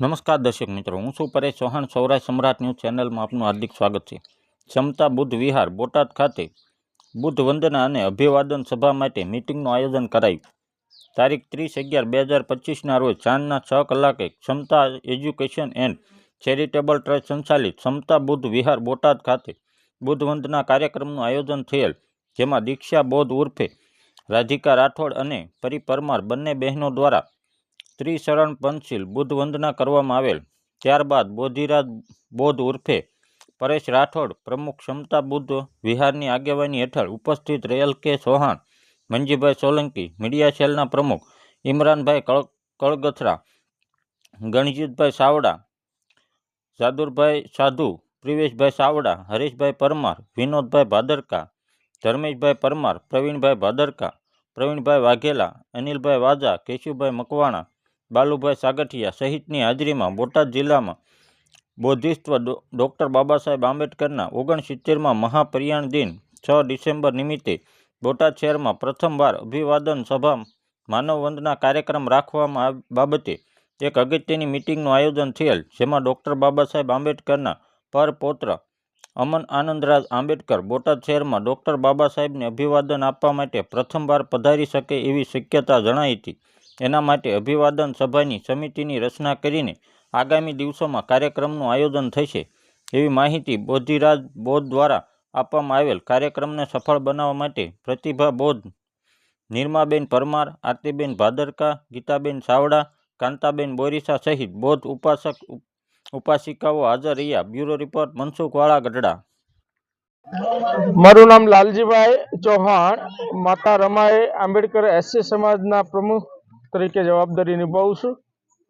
નમસ્કાર દર્શક મિત્રો, હું છું પરેશ ચૌહાણ, સૌરાષ્ટ્ર સમ્રાટ ન્યૂઝ ચેનલમાં આપનું હાર્દિક સ્વાગત છે. ક્ષમતા બુદ્ધ વિહાર, બોટાદ ખાતે બુદ્ધ વંદના અને અભિવાદન સભા માટે મિટિંગનું આયોજન કરાયું. તારીખ ત્રીસ અગિયાર બે હજાર પચીસના રોજ સાંજના છ કલાકે ક્ષમતા એજ્યુકેશન એન્ડ ચેરિટેબલ ટ્રસ્ટ સંચાલિત ક્ષમતા બુદ્ધ વિહાર, બોટાદ ખાતે બુદ્ધ વંદના કાર્યક્રમનું આયોજન થયેલ, જેમાં દીક્ષા બોધ ઉર્ફે રાધિકા રાઠોડ અને પરી પરમાર બંને બહેનો દ્વારા ત્રિશરણ પંચશીલ બુદ્ધ વંદના કરવામાં આવેલ. ત્યારબાદ બોધિરાજ બોધ ઉર્ફે પરેશ રાઠોડ પ્રમુખ ક્ષમતા બુદ્ધ વિહારની આગેવાની હેઠળ ઉપસ્થિત રહેલ કે ચૌહાણ, મંજીભાઈ સોલંકી, મીડિયા સેલના પ્રમુખ ઇમરાનભાઈ કળ, કળગથરા, ગણજીતભાઈ સાવડા, જાદુરભાઈ સાધુ, પ્રિવેશભાઈ સાવડા, હરીશભાઈ પરમાર, વિનોદભાઈ ભાદરકા, ધર્મેશભાઈ પરમાર, પ્રવીણભાઈ ભાદરકા, પ્રવીણભાઈ વાઘેલા, અનિલભાઈ વાજા, કેશુભાઈ મકવાણા બાલુભાઈ સાગઠિયા સહિતની હાજરીમાં બોટાદ જિલ્લામાં બોધિસ્ત્વ ડૉક્ટર બાબા સાહેબ આંબેડકરના ઓગણસિત્તેરમાં મહાપરિયાણ દિન છ ડિસેમ્બર નિમિત્તે બોટાદ શહેરમાં પ્રથમવાર અભિવાદન સભા માનવ વંદના કાર્યક્રમ રાખવામાં બાબતે એક અગત્યની મિટિંગનું આયોજન થયેલ, જેમાં ડૉક્ટર બાબા સાહેબ આંબેડકરના પરપૌત્ર અમન આનંદરાજ આંબેડકર બોટાદ શહેરમાં ડૉક્ટર બાબા સાહેબને અભિવાદન આપવા માટે પ્રથમવાર પધારી શકે એવી શક્યતા જણાઈ હતી. એના માટે અભિવાદન સભાની સમિતિની રચના કરીને આગામી દિવસોમાં કાર્યક્રમનું આયોજન થશે. એવી માહિતી બોધિરાજ બોધ દ્વારા આપવામાં આવેલ કાર્યક્રમને સફળ બનાવવા માટે પ્રતિભા બોધ, નિર્માબેન પરમાર, આરતીબેન ભાદરકા, ગીતાબેન સાવડા કાંતાબેન બોરીસા સહિત બોધ ઉપાસક ઉપાસિકાઓ હાજર રહ્યા. બ્યુરો રિપોર્ટ મનસુખ વાળા ગઢડા. મારું નામ લાલજીભાઈ ચૌહાણ, માતા રમાએ આંબેડકર એસસી સમાજના પ્રમુખ તરીકે જવાબદારી નિભાવું છું.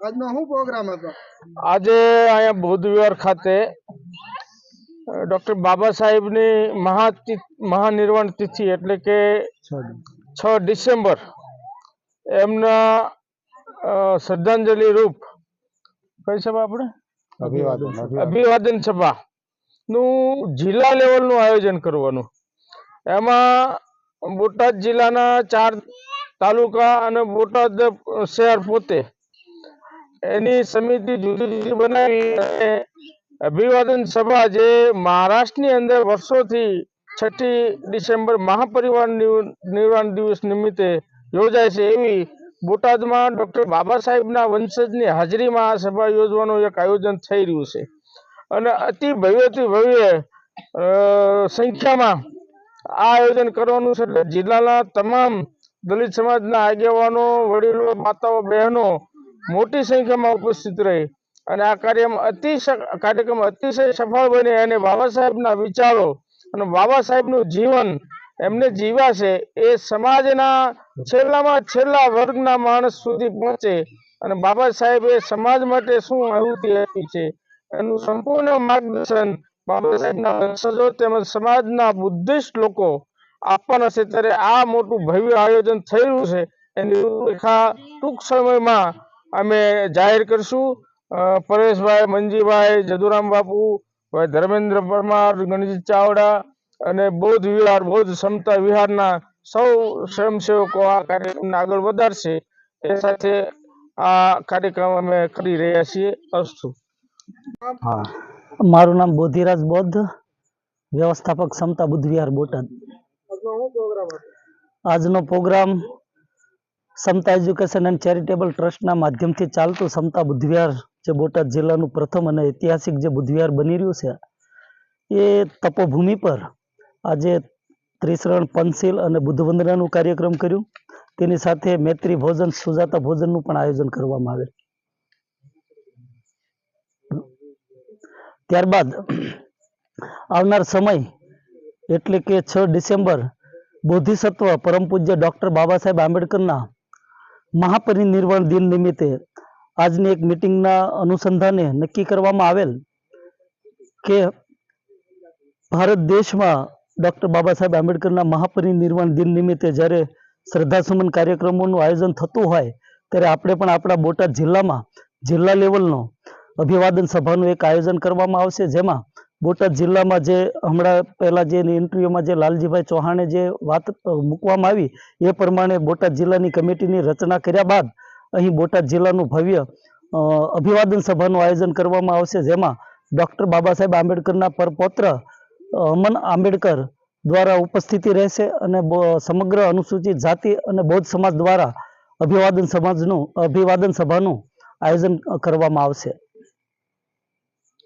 આજનો શું પ્રોગ્રામ હતો? આજે અહીંયા બૌદ્ધ વિહાર ખાતે ડૉક્ટર બાબા સાહેબની મહાતિ મહાનિર્વાણ તિથિ એટલે કે છ ડિસેમ્બર એમના શ્રદ્ધાંજલિ રૂપ કઈ સભા આપણે? અભિવાદન સભા. નું જિલ્લા લેવલનું આયોજન કરવાનું. એમાં બોટાદ જિલ્લાના ચાર તાલુકા અને બોટાદ શહેર પોતે એની સમિતિ જુદી જુદી બનાવી અને અભિવાદન સભા જે મહારાષ્ટ્રની અંદર વર્ષોથી છઠ્ઠી ડિસેમ્બર મહાપરિવાર નિર્વાણ દિવસ નિમિત્તે યોજાય છે એવી બોટાદમાં ડૉક્ટર બાબા સાહેબના વંશજની હાજરીમાં આ સભા યોજવાનું એક આયોજન થઈ રહ્યું છે. અને અતિ ભવ્યથી ભવ્ય સંખ્યામાં આ આયોજન કરવાનું છે. જિલ્લાના તમામ દલિત સમાજના આગેવાનો, વડીલો, માતાઓ, બહેનો મોટી સંખ્યામાં ઉપસ્થિત રહી અને આ કાર્યમાં અતિશય કાર્યક્રમ અતિશય સફળ બને અને બાબા સાહેબના વિચારો અને બાબા સાહેબનું જીવન એમને જીવાશે એ સમાજના છેલ્લામાં છેલ્લા વર્ગના માણસ સુધી પહોંચે અને બાબા સાહેબે સમાજ માટે શું આહુતિ આપી છે એનું સંપૂર્ણ માર્ગદર્શન બાબા સાહેબના વંશજો તેમજ સમાજના બુદ્ધિસ્ટ લોકો આપવાના છે ત્યારે આ મોટું ભવ્ય આયોજન થયેલું છે. એની રૂપરેખા ટૂંક સમયમાં અમે જાહેર કરશું. પરેશભાઈ મંજીભાઈ જદુરામ બાપુ ભાઈ ધર્મેન્દ્ર પરમાર ગણજીત ચાવડા અને બૌદ્ધ વિહાર બૌદ્ધ સમતા વિહારના સૌ સ્વયંસેવકો આ કાર્યક્રમને આગળ વધારશે. એ સાથે આ કાર્યક્રમ અમે કરી રહ્યા છીએ. અસ્તુ. મારું નામ બોધિરાજ બૌદ્ધ વ્યવસ્થાપક ક્ષમતા બુદ્ધ વિહાર બોટાદ. આજનો programme Samata education and charitable ટ્રસ્ટના માધ્યમથી ચાલતું સમતા બુદ્ધિવિહાર જે બોટાદ જિલ્લાનું પ્રથમ અને ઐતિહાસિક જે બુદ્ધિવિહાર બની રહ્યું છે, એ તપોભૂમિ પર આજે ત્રિશરણ પંચશીલ અને બુદ્ધવંદનાનું કાર્યક્રમ કર્યું. તેની સાથે મૈત્રી ભોજન, સુજાતા ભોજનનું પણ આયોજન કરવામાં આવેલ. ત્યારબાદ આવનાર સમય એટલે કે છ ડિસેમ્બર બોધિસત્વ પરમ પૂજ્ય ડૉક્ટર બાબા સાહેબ આંબેડકરના મહાપરિનિર્વાણ દિન નિમિત્તે આજની એક મિટિંગના અનુસંધાને નક્કી કરવામાં આવેલ કે ભારત દેશમાં ડૉક્ટર બાબા સાહેબ આંબેડકરના મહાપરિનિર્વાણ દિન નિમિત્તે જ્યારે શ્રદ્ધાસુમન કાર્યક્રમોનું આયોજન થતું હોય ત્યારે આપણે પણ આપણા બોટાદ જિલ્લામાં જિલ્લા લેવલનો અભિવાદન સભાનું એક આયોજન કરવામાં આવશે, જેમાં બોટાદ જિલ્લામાં જે હમણાં પહેલાં જે ઇન્ટરવ્યુમાં જે લાલજીભાઈ ચૌહાણે જે વાત મૂકવામાં આવી, એ પ્રમાણે બોટાદ જિલ્લાની કમિટીની રચના કર્યા બાદ અહીં બોટાદ જિલ્લાનું ભવ્ય અભિવાદન સભાનું આયોજન કરવામાં આવશે, જેમાં ડૉક્ટર બાબા સાહેબ આંબેડકરના પરપૌત્ર અમન આંબેડકર દ્વારા ઉપસ્થિતિ રહેશે અને સમગ્ર અનુસૂચિત જાતિ અને બૌદ્ધ સમાજ દ્વારા અભિવાદન સમાજનું, અભિવાદન સભાનું આયોજન કરવામાં આવશે.